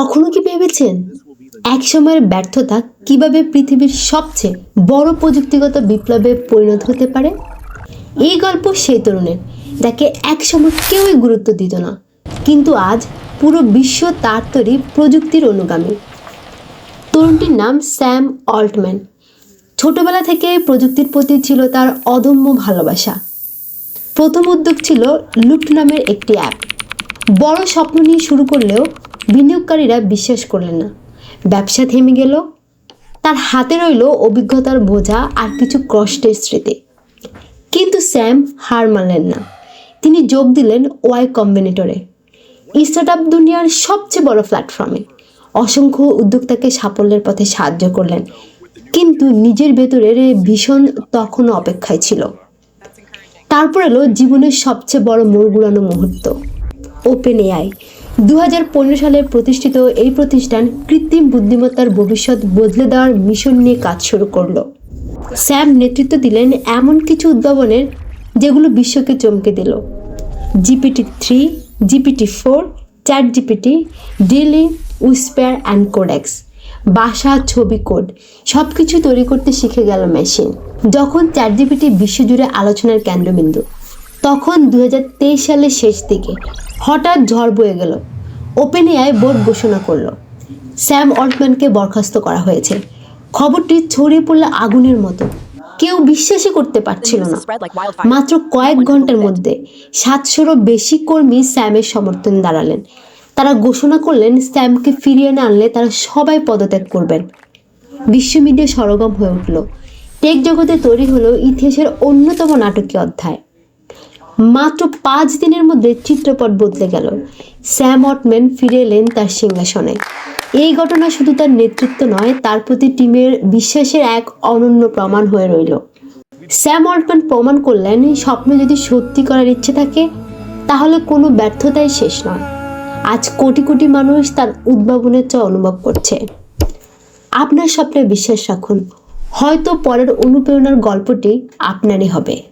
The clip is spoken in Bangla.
কখনো কি ভেবেছেন? এক সময়ের ব্যর্থতা কীভাবে পৃথিবীর সবচেয়ে বড় প্রযুক্তিগত বিপ্লবে পরিণত হতে পারে? এই গল্প সেই তরুণের, যাকে একসময় কেউই গুরুত্ব দিত না। কিন্তু আজ পুরো বিশ্ব তার তৈরি প্রযুক্তির অনুগামী। তরুণটির নাম স্যাম অল্টম্যান। ছোটবেলা থেকে প্রযুক্তির প্রতি ছিল তার অদম্য ভালোবাসা। প্রথম উদ্যোগ ছিল লুট নামের একটি অ্যাপ। বড় স্বপ্ন নিয়ে শুরু করলেও বিনিয়োগকারীরা বিশ্বাস করলেন না। ব্যবসা থেমে গেল, তার হাতে রইল অভিজ্ঞতার বোঝা আর কিছু কষ্টের স্মৃতি। কিন্তু স্যাম হার মানলেন না। তিনি যোগ দিলেন ওয়াই কম্বিনেটরে। স্টার্ট আপ দুনিয়ার সবচেয়ে বড় প্ল্যাটফর্মে অসংখ্য উদ্যোক্তাকে সাফল্যের পথে সাহায্য করলেন, কিন্তু নিজের ভেতরের ভীষণ তখনও অপেক্ষায় ছিল। তারপর এলো জীবনের সবচেয়ে বড় মোড় মুহূর্ত। ওপেন এআই দু হাজার পনেরো সালে প্রতিষ্ঠিত এই প্রতিষ্ঠান কৃত্রিম বুদ্ধিমত্তার ভবিষ্যৎ বদলে দেওয়ার মিশন নিয়ে কাজ শুরু করল। স্যাম নেতৃত্ব দিলেন এমন কিছু উদ্ভাবনের যেগুলো বিশ্বকে চমকে দিল। GPT three GPT four chat GPT DALL-E Whisper and Codex, বাসা ছবি কোড সব কিছু তৈরি করতে শিখে গেল মেশিন। যখন চ্যাট জিপিটি বিশ্বজুড়ে আলোচনার কেন্দ্রবিন্দু, তখন দু হাজার তেইশ সালের শেষ দিকে হঠাৎ ঝড় বয়ে গেল। ওপেন এআই বোর্ড ঘোষণা করল, স্যাম অল্টম্যানকে বরখাস্ত করা হয়েছে। খবরটি ছড়িয়ে পড়ল আগুনের মতো। কেউ বিশ্বাসই করতে পারছিল না। মাত্র কয়েক ঘণ্টার মধ্যে সাতশোরও বেশি কর্মী স্যামের সমর্থন দাঁড়ালেন। তারা ঘোষণা করলেন, স্যামকে ফিরিয়ে না আনলে তারা সবাই পদত্যাগ করবেন। বিশ্ব মিডিয়া সরগম হয়ে উঠল। টেক জগতে তৈরি হলো ইতিহাসের অন্যতম নাটকীয় অধ্যায়। মাত্র পাঁচ দিনের মধ্যে চিত্রপট বদলে গেল। স্যাম অটম্যান ফিরে এলেন তার সিংহাসনে। এই ঘটনা শুধু তার নেতৃত্ব নয়, তার প্রতি টিমের বিশ্বাসের এক অনন্য প্রমাণ হয়ে রইল। স্যাম অল্টম্যান প্রমাণ করলেন, স্বপ্ন যদি সত্যি করার ইচ্ছে থাকে, তাহলে কোনো ব্যর্থতাই শেষ নয়। আজ কোটি কোটি মানুষ তার উদ্ভাবনের চেয়ে অনুভব করছে। আপনার স্বপ্নে বিশ্বাস রাখুন, হয়তো পরের অনুপ্রেরণার গল্পটি আপনারই হবে।